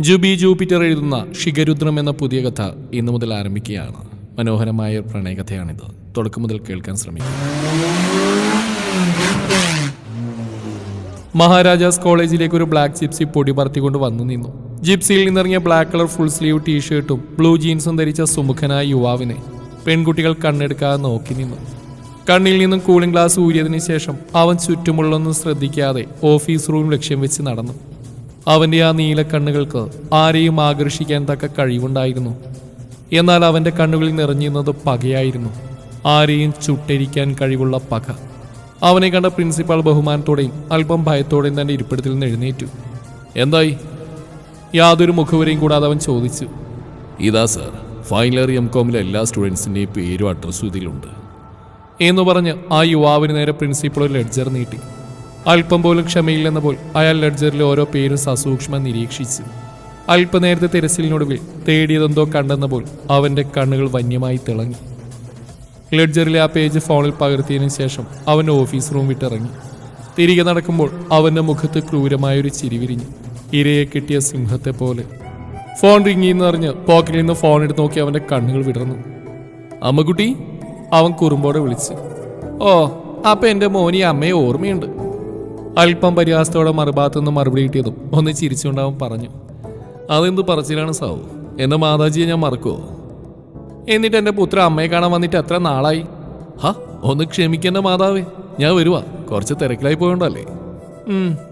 Jubi Jupiter എഴുതുന്ന ഷിഗരുദ്രം എന്ന പുതിയ കഥ ഇന്നു മുതൽ ആരംഭിക്കുകയാണ്. മനോഹരമായ ഒരു പ്രണയകഥയാണിത്. തുടക്കം മുതൽ കേൾക്കാൻ ശ്രമിക്കുക. മഹാരാജാസ് കോളേജിലേക്ക് ഒരു ബ്ലാക്ക് ജിപ്സി പൊടി പറത്തിക്കൊണ്ട് വന്നു നിന്നു. ജിപ്സിയിൽ നിന്നിറങ്ങിയ ബ്ലാക്ക് കളർ ഫുൾ സ്ലീവ് ടീഷർട്ടും ബ്ലൂ ജീൻസും ധരിച്ച സുമുഖനായ യുവാവിനെ പെൺകുട്ടികൾ കണ്ണെടുക്കാതെ നോക്കി നിന്നു. കണ്ണിൽ നിന്നും കൂളിംഗ് ഗ്ലാസ് ഊരിയതിനു ശേഷം അവൻ ചുറ്റുമുള്ളൊന്നും ശ്രദ്ധിക്കാതെ ഓഫീസ് റൂം ലക്ഷ്യം വെച്ച് നടന്നു. അവന്റെ ആ നീലക്കണ്ണുകൾക്ക് ആരെയും ആകർഷിക്കാൻ തക്ക കഴിവുണ്ടായിരുന്നു. എന്നാൽ അവന്റെ കണ്ണുകളിൽ നിറഞ്ഞിരുന്നത് പകയായിരുന്നു. ആരെയും ചുട്ടരിക്കാൻ കഴിവുള്ള പക. അവനെ കണ്ട പ്രിൻസിപ്പാൾ ബഹുമാനത്തോടെയും അല്പം ഭയത്തോടെയും തന്നെ ഇരിപ്പിടത്തിൽ നിന്ന് എഴുന്നേറ്റു. എന്തായി? യാതൊരു മുഖവരെയും കൂടാതെ അവൻ ചോദിച്ചു. ഇതാ സർ ഫൈനൽ ഇയർ എം കോമിലെ എല്ലാ സ്റ്റുഡൻസിന്റെയും പേരും അഡ്രസ്സും ഇതിലുണ്ട്. എന്ന് പറഞ്ഞ് ആ യുവാവിന് നേരെ പ്രിൻസിപ്പൾ ഒരു ലെഡ്ജർ നീട്ടി. അല്പം പോലും ക്ഷമയില്ലെന്ന പോൽ അയാൾ ലഡ്ജറിലെ ഓരോ പേരും സസൂക്ഷ്മം നിരീക്ഷിച്ചു. അല്പനേരത്തെ തിരച്ചിലിനൊടുവിൽ തേടിയതെന്തോ കണ്ടെന്ന പോൽ അവന്റെ കണ്ണുകൾ വന്യമായി തിളങ്ങി. ലെഡ്ജറിലെ ആ പേജ് ഫോണിൽ പകർത്തിയതിനു ശേഷം അവൻ ഓഫീസ് റൂം വിട്ടിറങ്ങി. തിരികെ നടക്കുമ്പോൾ അവന്റെ മുഖത്ത് ക്രൂരമായൊരു ചിരിവിരിഞ്ഞു ഇരയെ കിട്ടിയ സിംഹത്തെ പോലെ. ഫോൺ റിങ്ങിന്ന് അറിഞ്ഞ് പോക്കറ്റിൽ നിന്ന് ഫോൺ എടുത്ത് നോക്കി അവന്റെ കണ്ണുകൾ വിടർന്നു. അമ്മക്കുട്ടി അവൻ കുറുമ്പോടെ വിളിച്ചു. ഓ അപ്പൊ എന്റെ മോനി അമ്മയെ ഓർമ്മയുണ്ട്. അല്പം പരിഹാസത്തോടെ മറുഭാഗത്തുനിന്ന് മറുപടി കിട്ടിയതും ഒന്ന് ചിരിച്ചുകൊണ്ടാവും പറഞ്ഞു. അതെന്ത് പറച്ചിലാണ് സാവു? എന്ന് മാതാജിയെ ഞാൻ മറക്കുമോ എന്നിട്ട് എന്റെ പുത്ര അമ്മയെ കാണാൻ വന്നിട്ട് എത്ര നാളായി? ഹാ ഒന്ന് ക്ഷമിക്കേണ്ട മാതാവേ. ഞാൻ വരുവാ. കുറച്ച് തിരക്കിലായി പോയോണ്ടല്ലേ.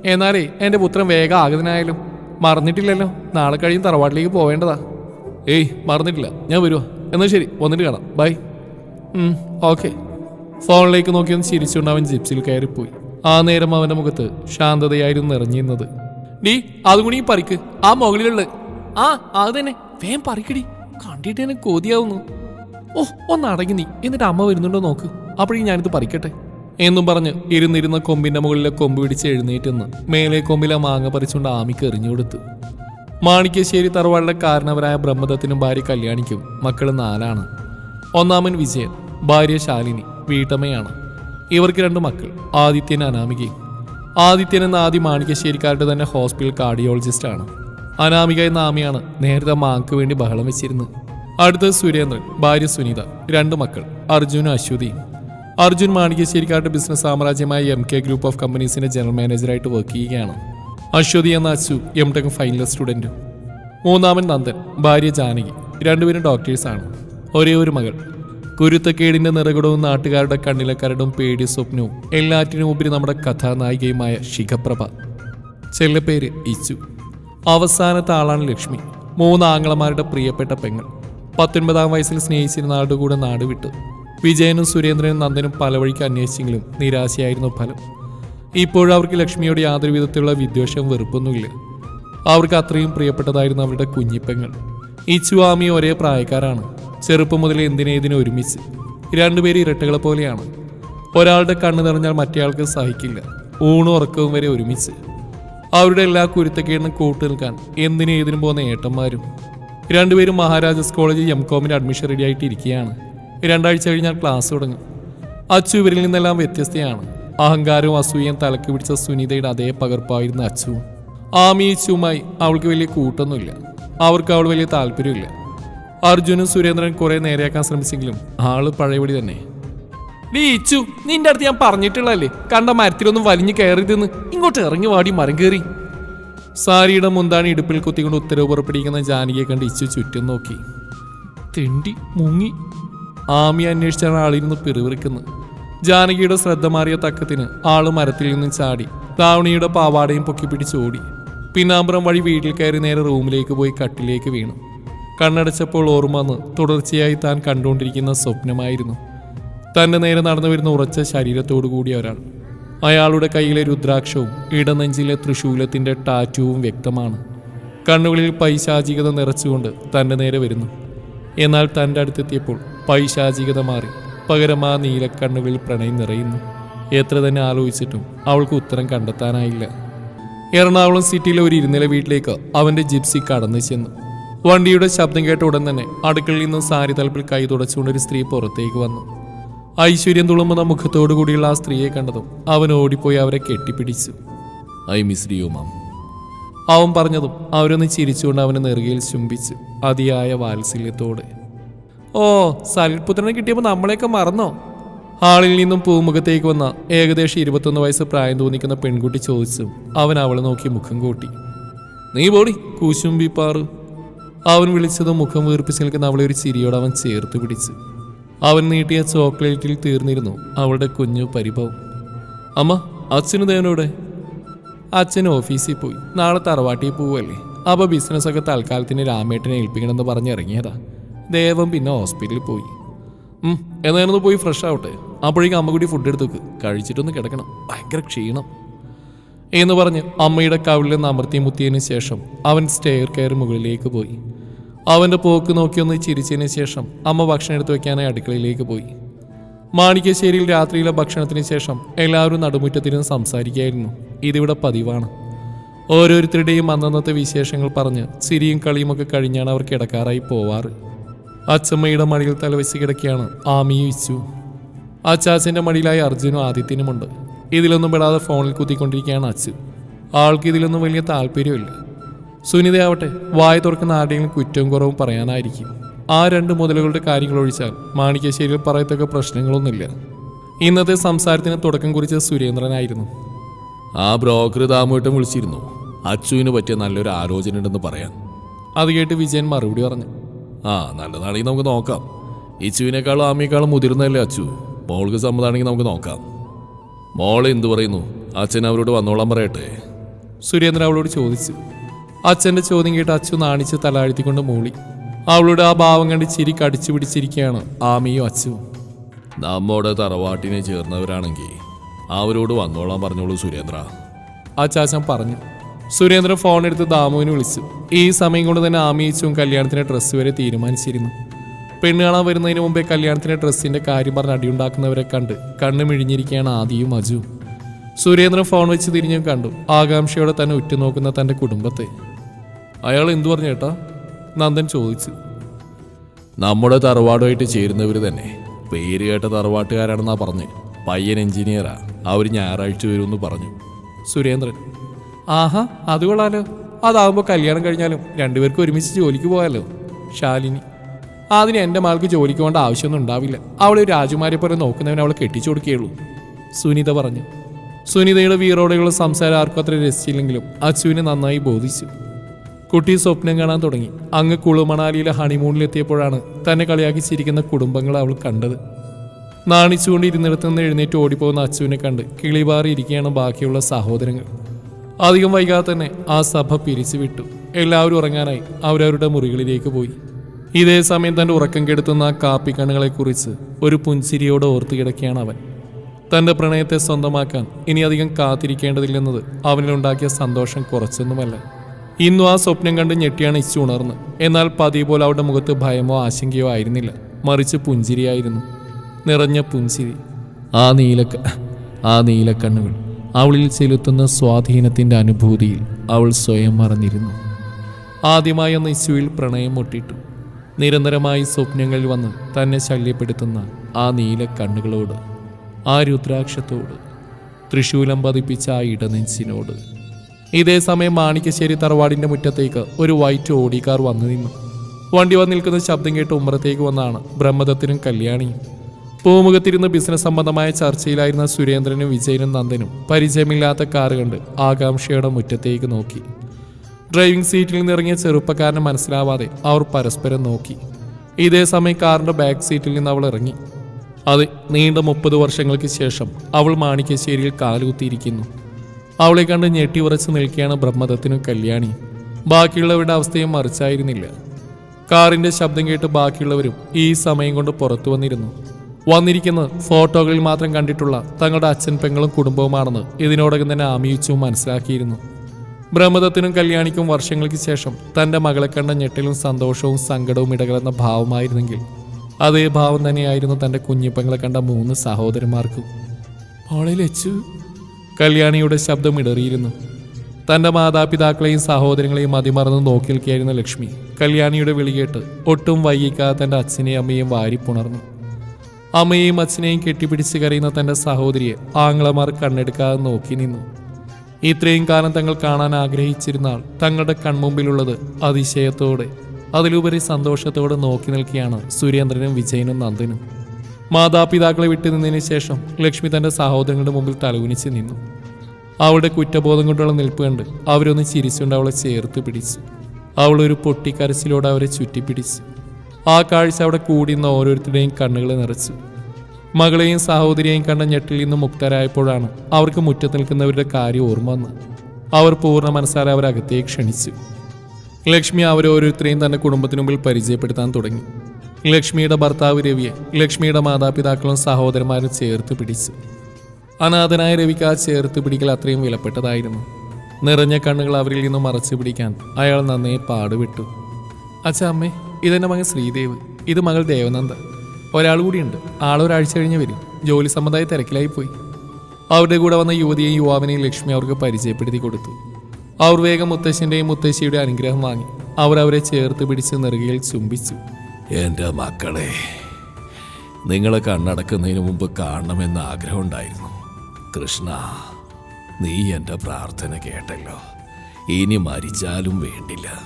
എന്നാലേ എന്റെ പുത്രൻ വേഗം ആഗതനായാലും. മറന്നിട്ടില്ലല്ലോ. നാളെ കഴിയും തറവാട്ടിലേക്ക് പോവേണ്ടതാ. ഏയ് മറന്നിട്ടില്ല. ഞാൻ വരുവാ. എന്നാൽ ശരി വന്നിട്ട് കാണാം. ബൈ. ഓക്കെ. ഫോണിലേക്ക് നോക്കിയൊന്ന് ചിരിച്ചുകൊണ്ട് അവൻ ജിപ്സിൽ കയറിപ്പോയി. ആ നേരം അവന്റെ മുഖത്ത് ശാന്തതയായിരുന്നു നിറഞ്ഞിരുന്നത്. ഡീ അതുകൂടി പറിക്ക്. ആ മുകളിലുള്ള ആ അത് തന്നെ. വേം പറിക്കടി. കണ്ടിട്ട് എന്നെ കോതിയാവുന്നു. ഓ ഒന്ന് അടങ്ങി നീ. എന്നിട്ട് അമ്മ വരുന്നുണ്ടോ നോക്ക്. അപ്പോഴേ ഞാനിത് പറിക്കട്ടെ. എന്നും പറഞ്ഞ് ഇരുന്നിരുന്ന കൊമ്പിന്റെ മുകളിലെ കൊമ്പ് പിടിച്ച് എഴുന്നേറ്റെന്ന് മേലെ കൊമ്പിലെ മാങ്ങ പറിച്ചുകൊണ്ട് ആമിക്ക് എറിഞ്ഞു കൊടുത്തു. മാണിക്യശ്ശേരി തറവാളിലെ കാരണവരായ ബ്രഹ്മദത്തിനും ഭാര്യ കല്യാണിക്കും മക്കൾ നാലാണ്. ഒന്നാമൻ വിജയൻ ഭാര്യ ശാലിനി വീട്ടമ്മയാണ്. ഇവർക്ക് രണ്ട് മക്കൾ ആദിത്യൻ അനാമികയും. ആദിത്യൻ എന്ന ആദ്യ മാണിക്യശ്ശേരിക്കാരുടെ തന്നെ ഹോസ്പിറ്റൽ കാർഡിയോളജിസ്റ്റ് ആണ്. അനാമിക എന്ന ആമിയാണ് നേരത്തെ മാക്ക് വേണ്ടി ബഹളം വെച്ചിരുന്നത്. അടുത്തത് സുരേന്ദ്രൻ ഭാര്യ സുനിത രണ്ട് മക്കൾ അർജുനും അശ്വതിയും. അർജുൻ മാണിക്യശ്ശേരിക്കാരുടെ ബിസിനസ് സാമ്രാജ്യമായ എം കെ ഗ്രൂപ്പ് ഓഫ് കമ്പനീസിന്റെ ജനറൽ മാനേജറായിട്ട് വർക്ക് ചെയ്യുകയാണ്. അശ്വതി എന്ന അശു എം ടെക് ഫൈനൽ സ്റ്റുഡന്റും മൂന്നാമൻ നന്ദൻ ഭാര്യ ജാനകി രണ്ടുപേരും ഡോക്ടേഴ്സാണ് ഒരേ ഒരു മകൾ കുരുത്തക്കേടിന്റെ നിറകുടവും നാട്ടുകാരുടെ കണ്ണിലെ കരടും പേടി സ്വപ്നവും എല്ലാറ്റിനും ഉപരി നമ്മുടെ കഥാനായികയുമായ ശിഖപ്രഭ. പേര് ഇച്ചു അവസാനത്തെ ആളാണ് ലക്ഷ്മി. മൂന്ന് ആങ്ങളമാരുടെ പ്രിയപ്പെട്ട പെങ്ങൾ. പത്തൊൻപതാം വയസ്സിൽ സ്നേഹിച്ചിരുന്ന ആളുടെ കൂടെ നാട് വിട്ടു. വിജയനും സുരേന്ദ്രനും നന്ദനും പല വഴിക്ക് അന്വേഷിച്ചെങ്കിലും നിരാശയായിരുന്നു ഫലം. ഇപ്പോഴും അവർക്ക് ലക്ഷ്മിയോട് യാതൊരു വിധത്തിലുള്ള വിദ്വേഷം വെറുപ്പൊന്നുമില്ല. അവർക്ക് അത്രയും പ്രിയപ്പെട്ടതായിരുന്നു അവരുടെ കുഞ്ഞിപ്പെങ്ങൾ. ഇച്ചുവാമി ഒരേ പ്രായക്കാരാണ്. ചെറുപ്പം മുതൽ എന്തിനേതിനും ഒരുമിച്ച്? രണ്ടുപേരും ഇരട്ടകളെ പോലെയാണ്. ഒരാളുടെ കണ്ണു നിറഞ്ഞാൽ മറ്റേയാൾക്ക് സഹിക്കില്ല. ഊണും ഉറക്കവും വരെ ഒരുമിച്ച്. അവരുടെ എല്ലാ കുരുത്തക്കേടിനും കൂട്ടു നിൽക്കാൻ എന്തിനേതിനും പോകുന്ന ഏട്ടന്മാരും. രണ്ടുപേരും മഹാരാജാസ് കോളേജിൽ എം കോമിന് അഡ്മിഷൻ റെഡി ആയിട്ട് ഇരിക്കുകയാണ്. രണ്ടാഴ്ച കഴിഞ്ഞാൽ ക്ലാസ് തുടങ്ങും. അച്ചു ഇവരിൽ നിന്നെല്ലാം വ്യത്യസ്തയാണ്. അഹങ്കാരവും അസൂയയും തലക്ക് പിടിച്ച സുനിതയുടെ അതേ പകർപ്പായിരുന്നു അച്ചുവും ആമിയച്ചുമായി അവൾക്ക് വലിയ കൂട്ടൊന്നുമില്ല. അവർക്ക് അവൾ വലിയ താല്പര്യമില്ല അർജുനും സുരേന്ദ്രൻ കുറെ നേരെയാക്കാൻ ശ്രമിച്ചെങ്കിലും ആൾ പഴയപടി തന്നെ. ഡീ ഇച്ചു നിന്റെ അടുത്ത് ഞാൻ പറഞ്ഞിട്ടുള്ളല്ലേ കണ്ട മരത്തിലൊന്നും വലിഞ്ഞു കയറിയതെന്ന്? ഇങ്ങോട്ട് ഇറങ്ങി വാടി മരം കയറി. സാരിയുടെ മുന്താണി ഇടുപ്പിൽ കുത്തിക്കൊണ്ട് ഉത്തരവ് പുറപ്പെടുവിക്കുന്ന ജാനകിയെ കണ്ട് ഇച്ചു ചുറ്റും നോക്കി. തെണ്ടി മുങ്ങി. ആമി അന്വേഷിച്ചാണ് ആളിരുന്ന് പിറുവിറുക്കുന്നത് ജാനകിയുടെ ശ്രദ്ധ മാറിയ തക്കത്തിന് ആൾ മരത്തിൽ നിന്നും ചാടി താവണിയുടെ പാവാടയും പൊക്കി പിടിച്ചോടി പിന്നാമ്പുറം വഴി വീട്ടിൽ കയറി നേരെ റൂമിലേക്ക് പോയി കട്ടിലേക്ക് വീണു. കണ്ണടച്ചപ്പോൾ ഓർമ്മ വന്ന് തുടർച്ചയായി താൻ കണ്ടുകൊണ്ടിരിക്കുന്ന സ്വപ്നമായിരുന്നു. തന്റെ നേരെ നടന്നു വരുന്ന ഉറച്ച ശരീരത്തോടു കൂടിയ ഒരാൾ. അയാളുടെ കയ്യിലെ രുദ്രാക്ഷവും ഇടനെഞ്ചിലെ തൃശൂലത്തിന്റെ ടാറ്റുവും വ്യക്തമാണ്. കണ്ണുകളിൽ പൈശാചികത നിറച്ചുകൊണ്ട് തന്റെ നേരെ വരുന്നു. എന്നാൽ തന്റെ അടുത്തെത്തിയപ്പോൾ പൈശാചികത മാറി പകരം ആ നീലക്കണ്ണുകളിൽ പ്രണയം നിറയുന്നു. എത്ര തന്നെ ആലോചിച്ചിട്ടും അവൾക്ക് ഉത്തരം കണ്ടെത്താനായില്ല. എറണാകുളം സിറ്റിയിലെ ഒരു ഇരുനില വീട്ടിലേക്ക് അവന്റെ ജിപ്സി കടന്നു ചെന്നു. വണ്ടിയുടെ ശബ്ദം കേട്ട ഉടൻ തന്നെ അടുക്കളയിൽ നിന്ന് സാരി തലപ്പിൽ കൈ തുടച്ചുകൊണ്ട് ഒരു സ്ത്രീ പുറത്തേക്ക് വന്നു. ഐശ്വര്യം തുളുമ്പുന്ന മുഖത്തോടു കൂടിയുള്ള ആ സ്ത്രീയെ കണ്ടതും അവൻ ഓടിപ്പോയി അവരെ കെട്ടിപ്പിടിച്ചു. I miss you ma'am. അവൻ പറഞ്ഞതും അവരൊന്ന് ചിരിച്ചുകൊണ്ട് അവനെ നെറുകയിൽ ചുംബിച്ചു അതിയായ വാത്സല്യത്തോടെ. ഓ സൽപുത്രനെ കിട്ടിയപ്പോൾ നമ്മളെയൊക്കെ മറന്നോ? ഹാളിൽ നിന്നും പൂമുഖത്തേക്ക് വന്ന ഏകദേശം ഇരുപത്തൊന്ന് വയസ്സ് പ്രായം തോന്നിക്കുന്ന പെൺകുട്ടി ചോദിച്ചു. അവൻ അവളെ നോക്കി മുഖം കൂട്ടി. നീ പോടി കൂശുംബിപ്പാറ്. അവൻ വിളിച്ചതും മുഖം വീർപ്പിച്ച് നിൽക്കുന്ന അവളെ ഒരു ചിരിയോട് അവൻ ചേർത്ത് പിടിച്ചു. അവൻ നീട്ടിയ ചോക്ലേറ്റിൽ തീർന്നിരുന്നു അവളുടെ കുഞ്ഞു പരിഭവം. അമ്മ അച്ഛന് ദേവനോടെ അച്ഛൻ ഓഫീസിൽ പോയി. നാളെ തറവാട്ടിൽ പോവല്ലേ? അപ്പൊ ബിസിനസ്സൊക്കെ തൽക്കാലത്തിന് രാമേട്ടനെ ഏൽപ്പിക്കണമെന്ന് പറഞ്ഞ് ഇറങ്ങിയതാ ദേവം പിന്നെ ഹോസ്പിറ്റലിൽ പോയി. എന്നായിരുന്നു എന്നാ പോയി ഫ്രഷ് ആവട്ടെ? അപ്പോഴേക്കും അമ്മ കൂടി ഫുഡ് എടുത്തു കഴിച്ചിട്ടൊന്ന് കിടക്കണം. ഭയങ്കര ക്ഷീണം. എന്ന് പറഞ്ഞ് അമ്മയുടെ കവിളിൽ നിന്ന് അമർത്തി മുത്തിയതിനു ശേഷം അവൻ സ്റ്റെയർ കയറി മുകളിലേക്ക് പോയി. അവന്റെ പോക്ക് നോക്കിയൊന്ന് ചിരിച്ചതിന് ശേഷം അമ്മ ഭക്ഷണം എടുത്തു വയ്ക്കാനായി അടുക്കളയിലേക്ക് പോയി. മാണിക്കശ്ശേരിയിൽ രാത്രിയിലെ ഭക്ഷണത്തിന് ശേഷം എല്ലാവരും നടുമുറ്റത്തിരുന്ന് സംസാരിക്കുകയായിരുന്നു. ഇതിവിടെ പതിവാണ്. ഓരോരുത്തരുടെയും അന്നന്നത്തെ വിശേഷങ്ങൾ പറഞ്ഞ് ചിരിയും കളിയുമൊക്കെ കഴിഞ്ഞാണ് അവർ കിടക്കാറായി പോവാറ്. അച്ഛമ്മയുടെ മടിയിൽ തലവെച്ച് കിടക്കുകയാണ് ആമിയും ഇച്ചു. അച്ചാച്ചന്റെ മടിയിലായി അർജുനും ആദിത്യനുമുണ്ട്. ഇതിലൊന്നും പെടാതെ ഫോണിൽ കുത്തിക്കൊണ്ടിരിക്കുകയാണ് അച്ചു ആൾക്ക് ഇതിലൊന്നും വലിയ താല്പര്യമില്ല സുനിതയാവട്ടെ വായ തുറക്കുന്ന ആരുടെയും കുറ്റവും കുറവും പറയാനായിരിക്കും. ആ രണ്ട് മുതലുകളുടെ കാര്യങ്ങൾ ഒഴിച്ചാൽ മാണിക്കശ്ശേരിൽ പറയത്തക്ക പ്രശ്നങ്ങളൊന്നുമില്ല. ഇന്നത്തെ സംസാരത്തിന് തുടക്കം കുറിച്ച സുരേന്ദ്രനായിരുന്നു. ആ ബ്രോക്കർ താമുട്ടം വിളിച്ചിരുന്നു. അച്ചുവിന് പറ്റിയ നല്ലൊരു ആലോചന ഉണ്ടെന്ന് പറയാൻ. അത് കേട്ട് വിജയൻ മറുപടി പറഞ്ഞു. ആ നല്ലതാണെങ്കിൽ നമുക്ക് നോക്കാം. ഇച്ചുവിനേക്കാളും ആമിയേക്കാളും മുതിർന്നല്ലേ അച്ചു മോൾക്ക് സമ്മതാണെങ്കിൽ നമുക്ക് നോക്കാം. മോൾ എന്തു പറയുന്നു? അച്ഛൻ അവരോട് വന്നോളാൻ പറയട്ടെ. സുരേന്ദ്രൻ അവളോട് ചോദിച്ചു. അച്ഛന്റെ ചോദ്യം കേട്ട് അച്ചു നാണിച്ച് തലാഴ്ത്തിക്കൊണ്ട് മൂളി. അവളുടെ ആ ഭാവം കണ്ട് ചിരി കടിച്ചു പിടിച്ചിരിക്കുകയാണ് ആമിയും അച്ചുവും. നമ്മുടെ തറവാട്ടിനെ ചേർന്നവരാണെങ്കിൽ അവരോട് വന്നോളാൻ പറഞ്ഞോളൂ സുരേന്ദ്ര. അച്ചാച്ചൻ പറഞ്ഞു. സുരേന്ദ്രൻ ഫോൺ എടുത്ത് ദാമുവിനെ വിളിച്ചു. ഈ സമയം കൊണ്ട് തന്നെ ആമിയച്ചും കല്യാണത്തിന് ഡ്രസ്സ് വരെ തീരുമാനിച്ചിരുന്നു. പെണ്ണ് കാണാൻ വരുന്നതിന് മുമ്പേ കല്യാണത്തിന് ഡ്രസ്സിന്റെ കാര്യം പറഞ്ഞ് അടിയുണ്ടാക്കുന്നവരെ കണ്ട് കണ്ണ് മിഴിഞ്ഞിരിക്കുകയാണ് ആദിയും അജുവും. സുരേന്ദ്രൻ ഫോൺ വെച്ച് തിരിഞ്ഞും കണ്ടു. ആകാംക്ഷയോടെ തന്നെ ഉറ്റുനോക്കുന്ന തന്റെ കുടുംബത്തെ. അയാൾ എന്തു പറഞ്ഞു ചേട്ടാ നന്ദൻ ചോദിച്ചു. നമ്മുടെ തറവാടുമായിട്ട് ചേരുന്നവർ തന്നെ. പേര് കേട്ട തറവാട്ടുകാരാണെന്നാ പറഞ്ഞ്. പയ്യൻ എഞ്ചിനീയറാ. അവർ ഞായറാഴ്ച വരുമെന്ന് പറഞ്ഞു. സുരേന്ദ്രൻ. ആഹാ അത് കൊള്ളാലോ. അതാകുമ്പോൾ കല്യാണം കഴിഞ്ഞാലും രണ്ടുപേർക്കും ഒരുമിച്ച് ജോലിക്ക് പോയാലോ ശാലിനി. അതിന് എന്റെ മാൾക്ക് ജോലിക്ക് പോകേണ്ട ആവശ്യമൊന്നും ഉണ്ടാവില്ല. അവളെ ഒരു രാജകുമാരിയെ പോലെ നോക്കുന്നവൻ അവളെ കെട്ടിച്ചു കൊടുക്കുകയുള്ളൂ. സുനിത പറഞ്ഞു. സുനിതയുടെ വീറോടെയുള്ള സംസാരം ആർക്കും അത്ര രസിച്ചില്ലെങ്കിലും അച്ചുവിനെ നന്നായി ബോധിച്ചു. കുട്ടി സ്വപ്നം കാണാൻ തുടങ്ങി. അങ്ങ് കുളുമണാലിയിലെ ഹണിമൂണിലെത്തിയപ്പോഴാണ് തന്നെ കളിയാക്കി ചിരിക്കുന്ന കുടുംബങ്ങൾ അവൾ കണ്ടത്. നാണിച്ചുകൊണ്ട് ഇരുന്നിടത്ത് നിന്ന് എഴുന്നേറ്റ് ഓടിപ്പോകുന്ന അച്ചുവിനെ കണ്ട് കിളിപാറി ഇരിക്കുകയാണ് ബാക്കിയുള്ള സഹോദരങ്ങൾ. അധികം വൈകാതെ തന്നെ ആ സഭ പിരിച്ചു വിട്ടു. എല്ലാവരും ഉറങ്ങാനായി അവരവരുടെ മുറികളിലേക്ക് പോയി. ഇതേ സമയം തന്റെ ഉറക്കം കെടുത്തുന്ന ആ കാപ്പിക്കണ്ണുകളെക്കുറിച്ച് ഒരു പുഞ്ചിരിയോടെ ഓർത്തു കിടക്കുകയാണ് അവൻ. തന്റെ പ്രണയത്തെ സ്വന്തമാക്കാൻ ഇനി അധികം കാത്തിരിക്കേണ്ടതില്ലെന്നത് അവനിലുണ്ടാക്കിയ സന്തോഷം കുറച്ചൊന്നുമല്ല. ഇന്നും ആ സ്വപ്നം കണ്ട് ഞെട്ടിയാണ് ഇച്ചു ഉണർന്ന്. എന്നാൽ പതിവ് പോലെ അവളുടെ മുഖത്ത് ഭയമോ ആശങ്കയോ ആയിരുന്നില്ല. മറിച്ച് പുഞ്ചിരിയായിരുന്നു. നിറഞ്ഞ പുഞ്ചിരി. ആ നീലക്ക ആ നീലക്കണ്ണുകൾ അവളിൽ ചെലുത്തുന്ന സ്വാധീനത്തിന്റെ അനുഭൂതിയിൽ അവൾ സ്വയം മറന്നിരുന്നു ആദ്യമായി ഒന്ന് ഇശുവിൽ പ്രണയം മുട്ടിട്ടു. നിരന്തരമായി സ്വപ്നങ്ങളിൽ വന്ന് തന്നെ ശല്യപ്പെടുത്തുന്ന ആ നീല കണ്ണുകളോട് ആ രുദ്രാക്ഷത്തോട് തൃശൂലം പതിപ്പിച്ച ആ ഇടനെഞ്ചിനോട് ഇതേ സമയം മാണിക്കശ്ശേരി തറവാടിന്റെ മുറ്റത്തേക്ക് ഒരു വൈറ്റ് ഓടിക്കാർ കാർ വന്നു നിന്നു. വണ്ടി വന്ന് നിൽക്കുന്ന ശബ്ദം കേട്ട് ഉമ്മറത്തേക്ക് വന്നാണ് ബ്രഹ്മദത്തിനും കല്യാണിയും. പൂമുഖത്തിരുന്ന് ബിസിനസ് സംബന്ധമായ ചർച്ചയിലായിരുന്ന സുരേന്ദ്രനും വിജയനും നന്ദനും പരിചയമില്ലാത്ത കാർ കണ്ട് ആകാംക്ഷയുടെ മുറ്റത്തേക്ക് നോക്കി. ഡ്രൈവിംഗ് സീറ്റിൽ നിന്നിറങ്ങിയ ചെറുപ്പക്കാരനെ മനസ്സിലാവാതെ അവർ പരസ്പരം നോക്കി. ഇതേ സമയം കാറിന്റെ ബാക്ക് സീറ്റിൽ നിന്ന് അവൾ ഇറങ്ങി. അതെ നീണ്ട മുപ്പത് വർഷങ്ങൾക്ക് ശേഷം അവൾ മാണിക്കശ്ശേരിയിൽ കാലുകുത്തിയിരിക്കുന്നു. അവളെ കണ്ട് ഞെട്ടി ഉറച്ചു നിൽക്കുകയാണ് ബ്രഹ്മദത്തിനും കല്യാണി. ബാക്കിയുള്ളവരുടെ അവസ്ഥയും മറിച്ചായിരുന്നില്ല. കാറിന്റെ ശബ്ദം കേട്ട് ബാക്കിയുള്ളവരും ഈ സമയം കൊണ്ട് പുറത്തു വന്നിരുന്നു. വന്നിരിക്കുന്നത് ഫോട്ടോകളിൽ മാത്രം കണ്ടിട്ടുള്ള തങ്ങളുടെ അച്ഛൻ പെങ്ങളും കുടുംബവുമാണെന്ന് ഇതിനോടകം തന്നെ ആമിയിച്ചും മനസ്സിലാക്കിയിരുന്നു. ബ്രഹ്മദത്തിനും കല്യാണിക്കും വർഷങ്ങൾക്ക് ശേഷം തന്റെ മകളെ കണ്ട ഞെട്ടലും സന്തോഷവും സങ്കടവും ഇടകലർന്ന ഭാവമായിരുന്നെങ്കിൽ അതേ ഭാവം തന്നെയായിരുന്നു തന്റെ കുഞ്ഞിപ്പങ്ങളെ കണ്ട മൂന്ന് സഹോദരന്മാർക്കും. മോളെ ലച്ചു കല്യാണിയുടെ ശബ്ദം ഇടറിയിരുന്നു തന്റെ മാതാപിതാക്കളെയും സഹോദരങ്ങളെയും മതിമറന്ന് നോക്കി നിൽക്കുകയായിരുന്ന ലക്ഷ്മി കല്യാണിയുടെ വിളികേട്ട് ഒട്ടും വൈകിക്കാതെ തന്റെ അച്ഛനെയും അമ്മയും വാരിപ്പുണർന്നു അമ്മയെയും അച്ഛനെയും കെട്ടിപ്പിടിച്ച് കരയുന്ന തന്റെ സഹോദരിയെ ആങ്ങളമാർ കണ്ണെടുക്കാതെ നോക്കി നിന്നു. ഇത്രയും കാലം തങ്ങൾ കാണാൻ ആഗ്രഹിച്ചിരുന്ന ആൾ തങ്ങളുടെ കൺമുമ്പിലുള്ളത് അതിശയത്തോടെ അതിലുപരി സന്തോഷത്തോടെ നോക്കി നിൽക്കുകയാണ് സുരേന്ദ്രനും വിജയനും നന്ദനും. മാതാപിതാക്കളെ വിട്ടു നിന്നതിന് ശേഷം ലക്ഷ്മി തന്റെ സഹോദരങ്ങളുടെ മുമ്പിൽ തലകുനിച്ച് നിന്നു. അവളുടെ കുറ്റബോധം കൊണ്ടുള്ള നിൽപ്പ് കണ്ട് അവരൊന്ന് ചിരിച്ചുകൊണ്ട് അവളെ ചേർത്ത് പിടിച്ചു. അവളൊരു പൊട്ടിക്കരച്ചിലോടെ അവരെ ചുറ്റിപ്പിടിച്ചു. ആ കാഴ്ച അവിടെ കൂടിയുന്ന ഓരോരുത്തരുടെയും കണ്ണുകളെ നിറച്ചു. മകളെയും സഹോദരിയെയും കണ്ട ഞെട്ടിൽ നിന്ന് മുക്തരായപ്പോഴാണ് അവർക്ക് മുറ്റത്ത് നിൽക്കുന്നവരുടെ കാര്യം ഓർമ്മ വന്ന് അവർ പൂർണ മനസ്സാരെ അവരകത്തേക്ക് ക്ഷണിച്ചു. ലക്ഷ്മി അവരോരോരുത്തരെയും തന്റെ കുടുംബത്തിനു മുമ്പിൽ പരിചയപ്പെടുത്താൻ തുടങ്ങി. ലക്ഷ്മിയുടെ ഭർത്താവ് രവിയെ ലക്ഷ്മിയുടെ മാതാപിതാക്കളും സഹോദരന്മാരും ചേർത്ത് പിടിച്ചു. അനാഥനായ രവിക്ക് ആ ചേർത്ത് പിടിക്കൽ അത്രയും വിലപ്പെട്ടതായിരുന്നു. നിറഞ്ഞ കണ്ണുകൾ അവരിൽ നിന്നും മറച്ചു പിടിക്കാൻ അയാൾ നന്നേ പാടുവിട്ടു അച്ഛ അമ്മേ ഇതെന്റെ മകൻ ശ്രീദേവ്. ഇത് മകൾ ദേവനന്ദ. ഒരാൾ കൂടിയുണ്ട്. ആളൊരാഴ്ച കഴിഞ്ഞ് വരും. ജോലി സംബന്ധമായി തിരക്കിലായി പോയി. അവരുടെ കൂടെ വന്ന യുവതിയെയും യുവാവിനെയും ലക്ഷ്മി അവർക്ക് പരിചയപ്പെടുത്തി കൊടുത്തു. അവർ വേഗം മുത്തശ്ശന്റെയും മുത്തശ്ശിയുടെയും അനുഗ്രഹം വാങ്ങി അവർ അവരെ ചേർത്ത് പിടിച്ച് നെറുകയിൽ ചുംബിച്ചു. എന്റെ മക്കളെ നിങ്ങളെ കണ്ണടക്കുന്നതിന് മുമ്പ് കാണണമെന്ന് ആഗ്രഹമുണ്ടായിരുന്നു. കൃഷ്ണ നീ എന്റെ പ്രാർത്ഥന കേട്ടല്ലോ. ഇനി മരിച്ചാലും വേണ്ടില്ല.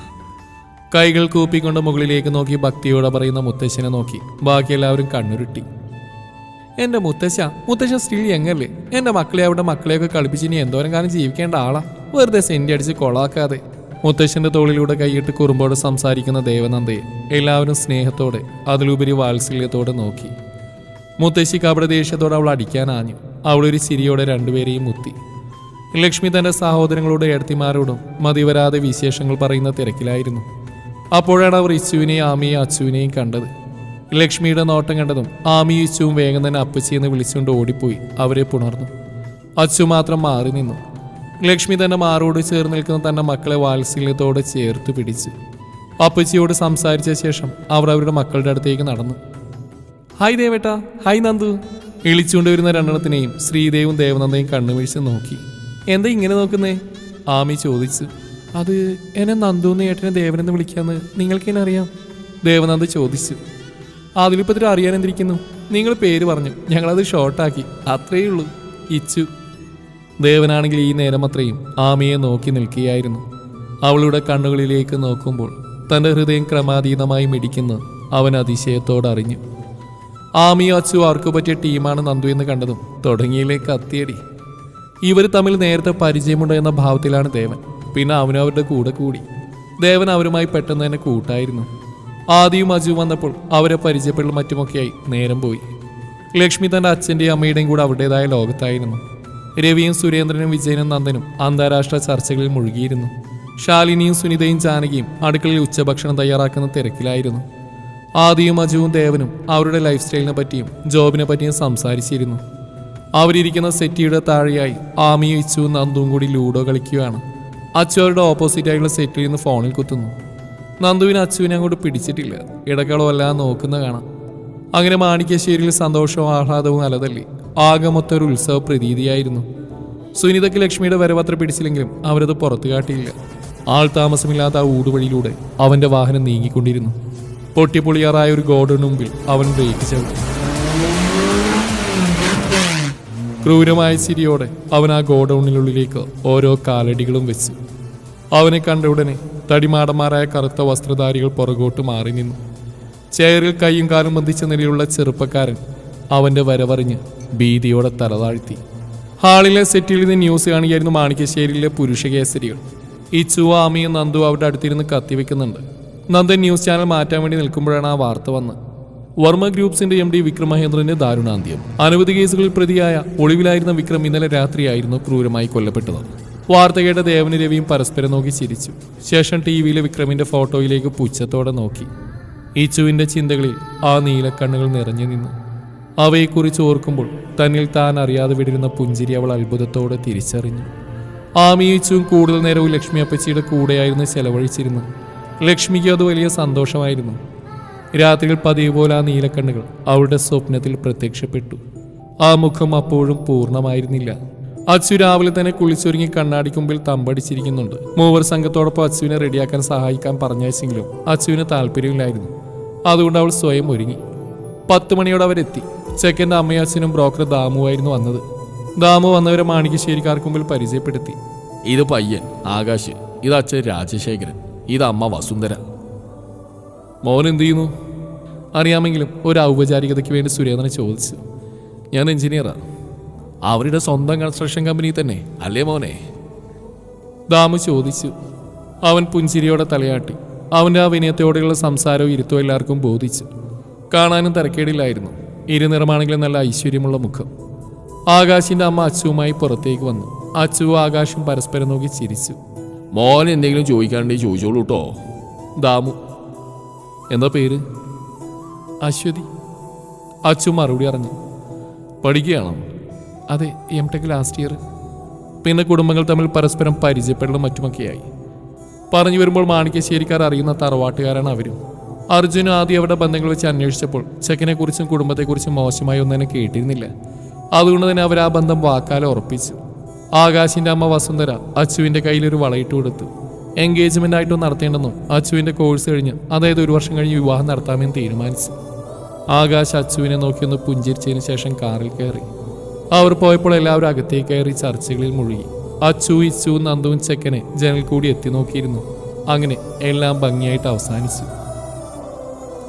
കൈകൾ കൂപ്പിക്കൊണ്ട് മുകളിലേക്ക് നോക്കി ഭക്തിയോടെ പറയുന്ന മുത്തശ്ശനെ നോക്കി. ബാക്കി എല്ലാവരും കണ്ണുരുട്ടി. എന്റെ മുത്തശ്ശ മുത്തശ്ശ സ്റ്റിൽ എങ്ങല്ലേ? എന്റെ മക്കളെ അവിടെ മക്കളെയൊക്കെ കളിപ്പിച്ച് ഇനി എന്തോരം കാലം ജീവിക്കേണ്ട ആളാ? വെറുതെ സെന്റി അടിച്ച് കൊളാക്കാതെ. മുത്തശ്ശന്റെ തോളിലൂടെ കൈയിട്ട് കുറുമ്പോടെ സംസാരിക്കുന്ന ദേവനന്ദയെ എല്ലാവരും സ്നേഹത്തോടെ അതിലുപരി വാത്സല്യത്തോടെ നോക്കി. മുത്തശ്ശിക്ക് അവിടെ ദേഷ്യത്തോടെ അവൾ അടിക്കാനാഞ്ഞു അവളൊരു ചിരിയോടെ രണ്ടുപേരെയും മുത്തി. ലക്ഷ്മി തന്റെ സഹോദരങ്ങളോട് ഏടത്തിമാരോടും മതിവരാതെ വിശേഷങ്ങൾ പറയുന്ന തിരക്കിലായിരുന്നു. അപ്പോഴാണ് അവർ ഇച്ചുവിനെയും ആമിയെയും അച്ചുവിനെയും കണ്ടത്. ലക്ഷ്മിയുടെ നോട്ടം കണ്ടതും ആമിയും ഇച്ചുവും വേഗം തന്നെ അപ്പച്ചിയെന്ന് വിളിച്ചുകൊണ്ട് ഓടിപ്പോയി അവരെ പുണർന്നു. അച്ചു മാത്രം മാറി നിന്നു. ലക്ഷ്മി തന്നെ മാറോട് ചേർന്ന് നിൽക്കുന്ന തന്റെ മക്കളെ വാത്സല്യത്തോടെ ചേർത്ത് പിടിച്ചു അപ്പച്ചിയോട് സംസാരിച്ച ശേഷം അവർ അവരുടെ മക്കളുടെ അടുത്തേക്ക് നടന്നു. ഹായ് ദേവേട്ട ഹായ് നന്ദു. ഇളിച്ചുകൊണ്ട് വരുന്ന രണ്ടെണ്ണത്തിനെയും ശ്രീദേവും ദേവനന്ദയും കണ്ണുവീഴ്ച നോക്കി. എന്താ ഇങ്ങനെ നോക്കുന്നേ? ആമി ചോദിച്ചു. അത് എന്നെ നന്ദു എന്ന് ഏട്ടനെ ദേവനെന്ന് വിളിക്കാന്ന് നിങ്ങൾക്ക് എന്നെ അറിയാം? ദേവനന്ദ് ചോദിച്ചു. അതിലിപ്പോ അറിയാൻ എന്തിരിക്കുന്നു? നിങ്ങൾ പേര് പറഞ്ഞു. ഞങ്ങളത് ഷോർട്ടാക്കി അത്രയേ ഉള്ളൂ ഇച്ചു. ദേവനാണെങ്കിൽ ഈ നേരം അത്രയും ആമയെ നോക്കി നിൽക്കുകയായിരുന്നു. അവളുടെ കണ്ണുകളിലേക്ക് നോക്കുമ്പോൾ തന്റെ ഹൃദയം ക്രമാതീതമായി മിടിക്കുന്നു അവൻ അതിശയത്തോടറിഞ്ഞു ആമിയോ അച്ചു അവർക്ക് പറ്റിയ ടീമാണ് നന്ദു എന്ന് കണ്ടതും തുടങ്ങിയിലേക്ക് കത്തിയടി. ഇവർ തമ്മിൽ നേരത്തെ പരിചയമുണ്ടോ എന്ന ഭാവത്തിലാണ് ദേവൻ. പിന്നെ അവനും അവരുടെ കൂടെ കൂടി. ദേവൻ അവരുമായി പെട്ടെന്ന് തന്നെ കൂട്ടായിരുന്നു. ആദിയും അജു വന്നപ്പോൾ അവരെ പരിചയപ്പെടലും മറ്റുമൊക്കെയായി നേരം പോയി. ലക്ഷ്മി തന്റെ അച്ഛന്റെയും അമ്മയുടെയും കൂടെ അവരുടേതായ ലോകത്തായിരുന്നു. രവിയും സുരേന്ദ്രനും വിജയനും നന്ദനും അന്താരാഷ്ട്ര ചർച്ചകളിൽ മുഴുകിയിരുന്നു. ശാലിനിയും സുനിതയും ജാനകിയും അടുക്കളയിൽ ഉച്ചഭക്ഷണം തയ്യാറാക്കുന്ന തിരക്കിലായിരുന്നു. ആദിയും അജുവും ദേവനും അവരുടെ ലൈഫ് സ്റ്റൈലിനെ പറ്റിയും ജോബിനെ പറ്റിയും സംസാരിച്ചിരുന്നു. അവരിയ്ക്കുന്ന സെറ്റിയുടെ താഴെയായി ആമിയും ഇച്ചുവും നന്ദുവും കൂടി ലൂഡോ കളിക്കുകയാണ്. അച്ചു അവരുടെ ഓപ്പോസിറ്റായുള്ള സെറ്റിൽ നിന്ന് ഫോണിൽ കുത്തുന്നു. നന്ദുവിന് അച്ചുവിനെ അങ്ങോട്ട് പിടിച്ചിട്ടില്ല. ഇടക്കളോ അല്ലാതെ നോക്കുന്ന കാണാം. അങ്ങനെ മാണിക്യശ്ശേരിയിൽ സന്തോഷവും ആഹ്ലാദവും അലതല്ലി. ആകെ മൊത്തം ഉത്സവ പ്രതീതിയായിരുന്നു സുനിതയ്ക്ക് ലക്ഷ്മിയുടെ വരവത്ര പിടിച്ചില്ലെങ്കിലും അവരത് പുറത്തു കാട്ടിയില്ല. ആൾ താമസമില്ലാത്ത ആ ഊടുവഴിയിലൂടെ അവന്റെ വാഹനം നീങ്ങിക്കൊണ്ടിരുന്നു. പൊട്ടിപ്പൊളിയാറായ ഒരു ഗോഡന് മുമ്പിൽ അവൻ ബ്രേക്ക് ചവിട്ടി. ക്രൂരമായ ചിരിയോടെ അവൻ ആ ഗോഡൌണിനുള്ളിലേക്ക് ഓരോ കാലടികളും വെച്ചു. അവനെ കണ്ട ഉടനെ തടിമാടന്മാരായ കറുത്ത വസ്ത്രധാരികൾ പുറകോട്ട് മാറി നിന്നു. ചെയറിൽ കൈയും കാലും ബന്ധിച്ച നിലയിലുള്ള ചെറുപ്പക്കാരൻ അവന്റെ വരവറിഞ്ഞ് ഭീതിയോടെ തലതാഴ്ത്തി. ഹാളിലെ സെറ്റിൽ നിന്ന് ന്യൂസ് കാണുകയായിരുന്നു മാണിക്കശ്ശേരിയിലെ പുരുഷ കേസരികൾ ഇച്ചു ആമിയും നന്ദു അവരുടെ അടുത്തിരുന്ന് കത്തിവെക്കുന്നുണ്ട്. നന്ദൻ ന്യൂസ് ചാനൽ മാറ്റാൻ വേണ്ടി നിൽക്കുമ്പോഴാണ് ആ വാർത്ത വന്നത് വർമ്മ ഗ്രൂപ്പ്സിന്റെ എം ഡി വിക്രം മഹേന്ദ്രന്റെ ദാരുണാന്ത്യം. അനവധി കേസുകളിൽ പ്രതിയായ ഒളിവിലായിരുന്ന വിക്രം ഇന്നലെ രാത്രിയായിരുന്നു ക്രൂരമായി കൊല്ലപ്പെട്ടത്. വാർത്ത കേട്ട ദേവന് രവിയും പരസ്പരം നോക്കി ചിരിച്ചു. ശേഷം ടി വിയിലെ വിക്രമിന്റെ ഫോട്ടോയിലേക്ക് പുച്ഛത്തോടെ നോക്കി. ഇച്ചുവിന്റെ ചിന്തകളിൽ ആ നീലക്കണ്ണുകൾ നിറഞ്ഞു നിന്നു. അവയെക്കുറിച്ച് ഓർക്കുമ്പോൾ തന്നിൽ താൻ അറിയാതെ വിടരുന്ന പുഞ്ചിരി അവൾ അത്ഭുതത്തോടെ തിരിച്ചറിഞ്ഞു. ആമിയിച്ചും കൂടുതൽ നേരവും ലക്ഷ്മി അപ്പച്ചിയുടെ കൂടെയായിരുന്നു ചെലവഴിച്ചിരുന്നു ലക്ഷ്മിക്ക് അത് വലിയ സന്തോഷമായിരുന്നു. രാത്രിയിൽ പതിവ് പോലെ ആ നീലക്കണ്ണുകൾ അവളുടെ സ്വപ്നത്തിൽ പ്രത്യക്ഷപ്പെട്ടു. ആ മുഖം അപ്പോഴും പൂർണമായിരുന്നില്ല. അച്ചു രാവിലെ തന്നെ കുളിച്ചൊരുങ്ങി കണ്ണാടിക്കുമ്പിൽ തമ്പടിച്ചിരിക്കുന്നുണ്ട്. മൂവർ സംഘത്തോടൊപ്പം അച്ചുവിനെ റെഡിയാക്കാൻ സഹായിക്കാൻ പറഞ്ഞയച്ചെങ്കിലും അച്ചുവിന് താല്പര്യമില്ലായിരുന്നു. അതുകൊണ്ട് അവൾ സ്വയം ഒരുങ്ങി. പത്ത് മണിയോടെ അവരെത്തി. ചെക്കന്റെ അമ്മയാസിനും അച്ഛനും ബ്രോക്കർ ദാമുവായിരുന്നു വന്നത്. ദാമു വന്നവരെ മാണിക്കശ്ശേരിക്കാർക്ക് മുമ്പിൽ പരിചയപ്പെടുത്തി. ഇത് പയ്യൻ ആകാശ് ഇത് അച്ഛൻ രാജശേഖരൻ ഇത് അമ്മ വസുന്ധര മോൻ എന്ത് ചെയ്യുന്നു? അറിയാമെങ്കിലും ഒരു ഔപചാരികതയ്ക്ക് വേണ്ടി സുരേന്ദ്രൻ ചോദിച്ചു. ഞാൻ എഞ്ചിനീയറാണ് അവരുടെ സ്വന്തം കൺസ്ട്രക്ഷൻ കമ്പനി തന്നെ അല്ലേ മോനെ? ദാമു ചോദിച്ചു. അവൻ പുഞ്ചിരിയോടെ തലയാട്ടി. അവന്റെ ആ വിനയത്തോടെയുള്ള സംസാരവും ഇരുത്തവും എല്ലാവർക്കും ബോധിച്ചു. കാണാനും തിരക്കേടില്ലായിരുന്നു. ഇരുനിറമാണെങ്കിലും നല്ല ഐശ്വര്യമുള്ള മുഖം. ആകാശിന്റെ അമ്മ അച്ചുവുമായി പുറത്തേക്ക് വന്നു. അച്ചു ആകാശും പരസ്പരം നോക്കി ചിരിച്ചു. മോൻ എന്തെങ്കിലും ചോദിക്കാണ്ടെങ്കിൽ ചോദിച്ചോളൂ കേട്ടോ ദാമു. എന്താ പേര്? അശ്വതി. അച്ചു മറുപടി അറിഞ്ഞു പഠിക്കുകയാണോ? അതെ എം ടെക് ലാസ്റ്റ് ഇയർ പിന്നെ കുടുംബങ്ങൾ തമ്മിൽ പരസ്പരം പരിചയപ്പെടലും മറ്റുമൊക്കെയായി. പറഞ്ഞു വരുമ്പോൾ മാണിക്യശ്ശേരിക്കാർ അറിയുന്ന തറവാട്ടുകാരാണ് അവരും. അർജുനും ആദ്യം അവിടെ ബന്ധങ്ങൾ വെച്ച് അന്വേഷിച്ചപ്പോൾ ചെക്കനെക്കുറിച്ചും കുടുംബത്തെക്കുറിച്ചും മോശമായി ഒന്നും തന്നെ കേട്ടിരുന്നില്ല. അതുകൊണ്ട് തന്നെ അവർ ആ ബന്ധം വാക്കാലെ ഉറപ്പിച്ചു. ആകാശിന്റെ അമ്മ വസുന്ധര കയ്യിൽ ഒരു വളയിട്ട് കൊടുത്തു. എൻഗേജ്മെന്റ് ആയിട്ടും നടത്തേണ്ടെന്നും അച്ചുവിന്റെ കോഴ്സ് കഴിഞ്ഞ് അതായത് ഒരു വർഷം കഴിഞ്ഞ് വിവാഹം നടത്താമെന്ന് തീരുമാനിച്ചു. ആകാശ് അച്ചുവിനെ നോക്കി ഒന്ന് പുഞ്ചിരിച്ചതിന് ശേഷം കാറിൽ കയറി. അവർ പോയപ്പോൾ എല്ലാവരും അകത്തേക്ക് കയറി ചർച്ചകളിൽ മുഴുകി. അച്ചു ഇച്ചു നന്ദുവും ചെക്കനെ ജനൽ കൂടി എത്തി നോക്കിയിരുന്നു. അങ്ങനെ എല്ലാം ഭംഗിയായിട്ട് അവസാനിച്ചു.